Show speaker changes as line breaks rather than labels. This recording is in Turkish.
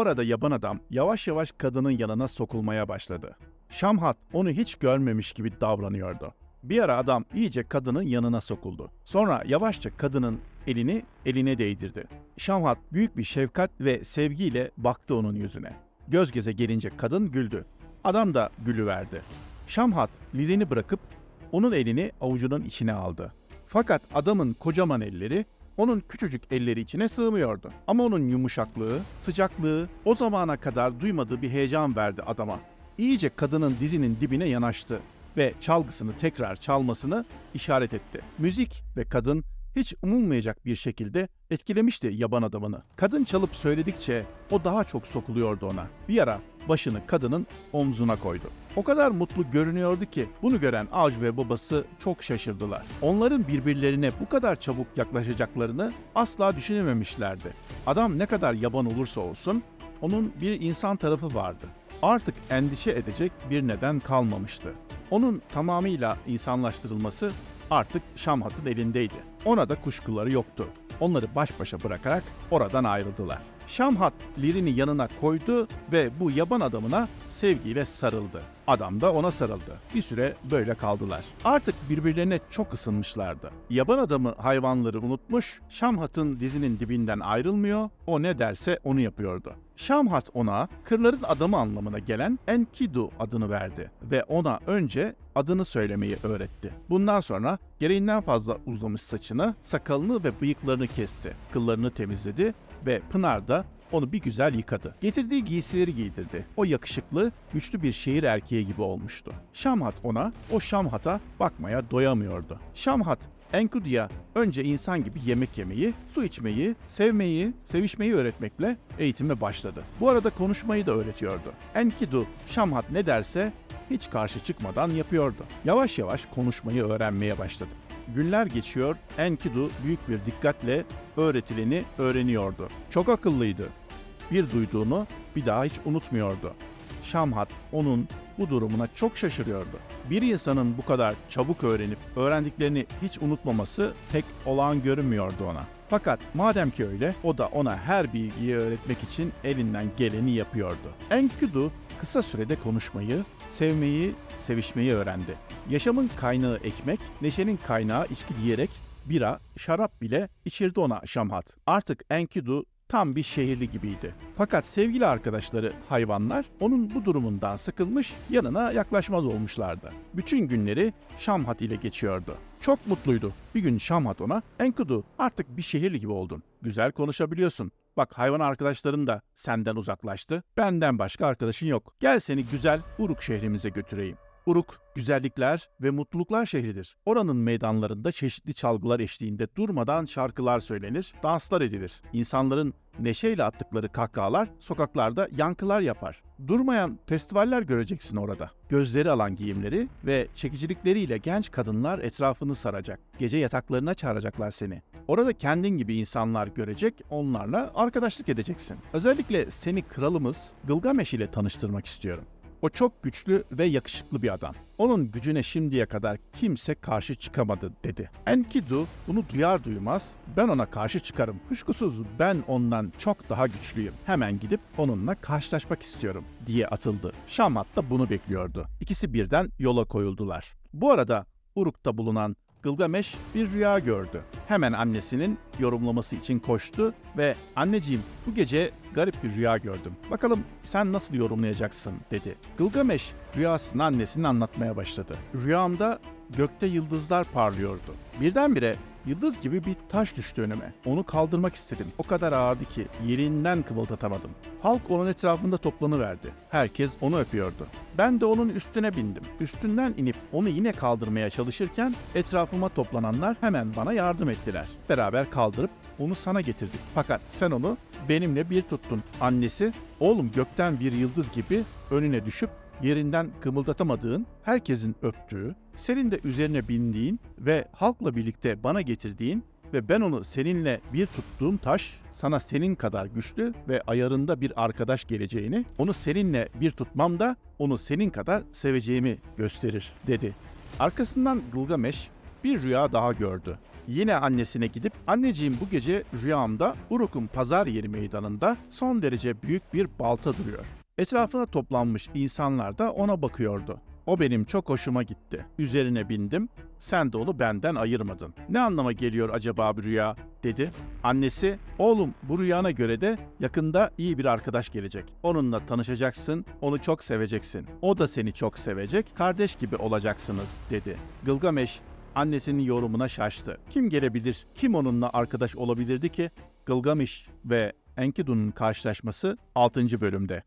Arada yaban adam yavaş yavaş kadının yanına sokulmaya başladı. Şamhat onu hiç görmemiş gibi davranıyordu. Bir ara adam iyice kadının yanına sokuldu. Sonra yavaşça kadının elini eline değdirdi. Şamhat büyük bir şefkat ve sevgiyle baktı onun yüzüne. Göz göze gelince kadın güldü. Adam da gülüverdi. Şamhat lirini bırakıp onun elini avucunun içine aldı. Fakat adamın kocaman elleri onun küçücük elleri içine sığmıyordu. Ama onun yumuşaklığı, sıcaklığı o zamana kadar duymadığı bir heyecan verdi adama. İyice kadının dizinin dibine yanaştı ve çalgısını tekrar çalmasını işaret etti. Müzik ve kadın hiç umulmayacak bir şekilde etkilemişti yaban adamını. Kadın çalıp söyledikçe o daha çok sokuluyordu ona. Bir ara başını kadının omzuna koydu. O kadar mutlu görünüyordu ki bunu gören Aj ve babası çok şaşırdılar. Onların birbirlerine bu kadar çabuk yaklaşacaklarını asla düşünememişlerdi. Adam ne kadar yaban olursa olsun onun bir insan tarafı vardı. Artık endişe edecek bir neden kalmamıştı. Onun tamamıyla insanlaştırılması artık Şamhat'ın elindeydi. Ona da kuşkuları yoktu. Onları baş başa bırakarak oradan ayrıldılar. Şamhat Lirin'i yanına koydu ve bu yaban adamına sevgiyle sarıldı. Adam da ona sarıldı. Bir süre böyle kaldılar. Artık birbirlerine çok ısınmışlardı. Yaban adamı hayvanları unutmuş, Şamhat'ın dizinin dibinden ayrılmıyor, o ne derse onu yapıyordu. Şamhat ona kırların adamı anlamına gelen Enkidu adını verdi ve ona önce adını söylemeyi öğretti. Bundan sonra gereğinden fazla uzamış saçını, sakalını ve bıyıklarını kesti. Kıllarını temizledi ve Pınar da onu bir güzel yıkadı. Getirdiği giysileri giydirdi. O yakışıklı, güçlü bir şehir erkeği gibi olmuştu. Şamhat ona, o Şamhat'a bakmaya doyamıyordu. Şamhat, Enkudu'ya önce insan gibi yemek yemeyi, su içmeyi, sevmeyi, sevişmeyi öğretmekle eğitime başladı. Bu arada konuşmayı da öğretiyordu. Enkidu, Şamhat ne derse hiç karşı çıkmadan yapıyordu. Yavaş yavaş konuşmayı öğrenmeye başladı. Günler geçiyor, Enkidu büyük bir dikkatle öğretileni öğreniyordu. Çok akıllıydı. Bir duyduğunu bir daha hiç unutmuyordu. Şamhat onun bu durumuna çok şaşırıyordu. Bir insanın bu kadar çabuk öğrenip öğrendiklerini hiç unutmaması pek olağan görünmüyordu ona. Fakat madem ki öyle, o da ona her bilgiyi öğretmek için elinden geleni yapıyordu. Enkidu kısa sürede konuşmayı, sevmeyi, sevişmeyi öğrendi. Yaşamın kaynağı ekmek, neşenin kaynağı içki diyerek bira, şarap bile içirdi ona Şamhat. Artık Enkidu tam bir şehirli gibiydi. Fakat sevgili arkadaşları hayvanlar onun bu durumundan sıkılmış yanına yaklaşmaz olmuşlardı. Bütün günleri Şamhat ile geçiyordu. Çok mutluydu. Bir gün Şamhat ona Enkudu artık bir şehirli gibi oldun. Güzel konuşabiliyorsun. Bak hayvan arkadaşların da senden uzaklaştı. Benden başka arkadaşın yok. Gel seni güzel Uruk şehrimize götüreyim. Uruk, güzellikler ve mutluluklar şehridir. Oranın meydanlarında çeşitli çalgılar eşliğinde durmadan şarkılar söylenir, danslar edilir. İnsanların neşeyle attıkları kahkahalar sokaklarda yankılar yapar. Durmayan festivaller göreceksin orada. Gözleri alan giyimleri ve çekicilikleriyle genç kadınlar etrafını saracak. Gece yataklarına çağıracaklar seni. Orada kendin gibi insanlar görecek, onlarla arkadaşlık edeceksin. Özellikle seni kralımız Gılgameş ile tanıştırmak istiyorum. O çok güçlü ve yakışıklı bir adam. Onun gücüne şimdiye kadar kimse karşı çıkamadı dedi. Enkidu bunu duyar duymaz ben ona karşı çıkarım. Kuşkusuz ben ondan çok daha güçlüyüm. Hemen gidip onunla karşılaşmak istiyorum diye atıldı. Şamhat da bunu bekliyordu. İkisi birden yola koyuldular. Bu arada Uruk'ta bulunan Gılgameş bir rüya gördü. Hemen annesinin yorumlaması için koştu ve anneciğim bu gece garip bir rüya gördüm. Bakalım sen nasıl yorumlayacaksın dedi. Gılgameş rüyasını annesine anlatmaya başladı. Rüyamda gökte yıldızlar parlıyordu. Birdenbire yıldız gibi bir taş düştü önüme. Onu kaldırmak istedim. O kadar ağırdı ki yerinden kımıldatamadım. Halk onun etrafında toplanıverdi. Herkes onu öpüyordu. Ben de onun üstüne bindim. Üstünden inip onu yine kaldırmaya çalışırken etrafıma toplananlar hemen bana yardım ettiler. Beraber kaldırıp onu sana getirdik. Fakat sen onu benimle bir tuttun. Annesi, oğlum gökten bir yıldız gibi önüne düşüp yerinden kımıldatamadığın, herkesin öptüğü, senin de üzerine bindiğin ve halkla birlikte bana getirdiğin ve ben onu seninle bir tuttuğum taş sana senin kadar güçlü ve ayarında bir arkadaş geleceğini, onu seninle bir tutmam da onu senin kadar seveceğimi gösterir dedi. Arkasından Gılgameş bir rüya daha gördü. Yine annesine gidip anneciğim bu gece rüyamda Uruk'un pazar yeri meydanında son derece büyük bir balta duruyor. Etrafına toplanmış insanlar da ona bakıyordu. O benim çok hoşuma gitti. Üzerine bindim. Sen de onu benden ayırmadın. Ne anlama geliyor acaba bu rüya? dedi. Annesi, oğlum bu rüyana göre de yakında iyi bir arkadaş gelecek. Onunla tanışacaksın, onu çok seveceksin. O da seni çok sevecek, kardeş gibi olacaksınız dedi. Gılgameş annesinin yorumuna şaştı. Kim gelebilir, kim onunla arkadaş olabilirdi ki? Gılgameş ve Enkidu'nun karşılaşması 6. bölümde.